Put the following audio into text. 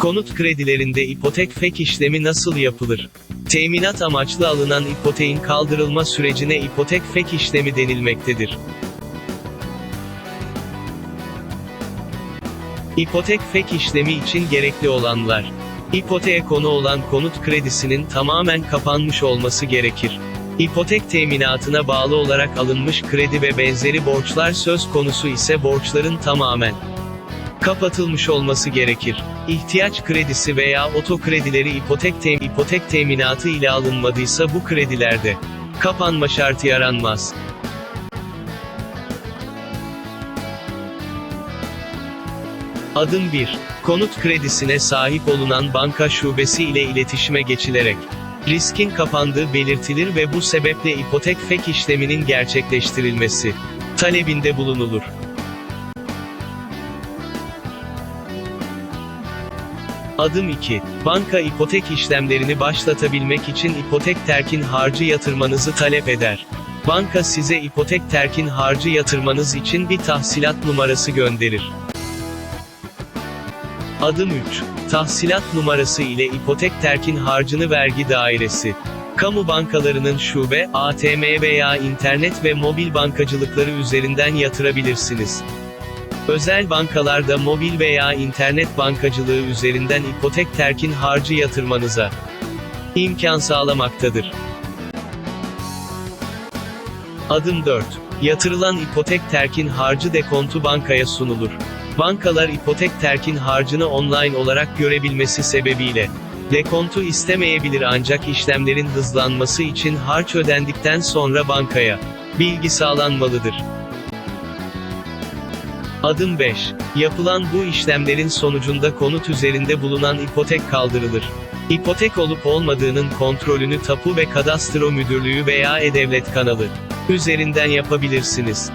Konut kredilerinde ipotek fek işlemi nasıl yapılır? Teminat amaçlı alınan ipoteğin kaldırılma sürecine ipotek fek işlemi denilmektedir. İpotek fek işlemi için gerekli olanlar. İpoteğe konu olan konut kredisinin tamamen kapanmış olması gerekir. İpotek teminatına bağlı olarak alınmış kredi ve benzeri borçlar söz konusu ise borçların tamamen kapatılmış olması gerekir. İhtiyaç kredisi veya oto kredileri ipotek, tem ipotek teminatı ile alınmadıysa bu kredilerde kapanma şartı aranmaz. Adım 1. Konut kredisine sahip olunan banka şubesi ile iletişime geçilerek riskin kapandığı belirtilir ve bu sebeple ipotek fek işleminin gerçekleştirilmesi talebinde bulunulur. Adım 2. Banka ipotek işlemlerini başlatabilmek için ipotek terkin harcı yatırmanızı talep eder. Banka size ipotek terkin harcı yatırmanız için bir tahsilat numarası gönderir. Adım 3. Tahsilat numarası ile ipotek terkin harcını vergi dairesi. Kamu bankalarının şube, ATM veya internet ve mobil bankacılıkları üzerinden yatırabilirsiniz. Özel bankalarda mobil veya internet bankacılığı üzerinden ipotek terkin harcı yatırmanıza imkan sağlamaktadır. Adım 4. Yatırılan ipotek terkin harcı dekontu bankaya sunulur. Bankalar ipotek terkin harcını online olarak görebilmesi sebebiyle dekontu istemeyebilir ancak işlemlerin hızlanması için harç ödendikten sonra bankaya bilgi sağlanmalıdır. Adım 5. Yapılan bu işlemlerin sonucunda konut üzerinde bulunan ipotek kaldırılır. İpotek olup olmadığının kontrolünü Tapu ve Kadastro Müdürlüğü veya E-Devlet kanalı üzerinden yapabilirsiniz.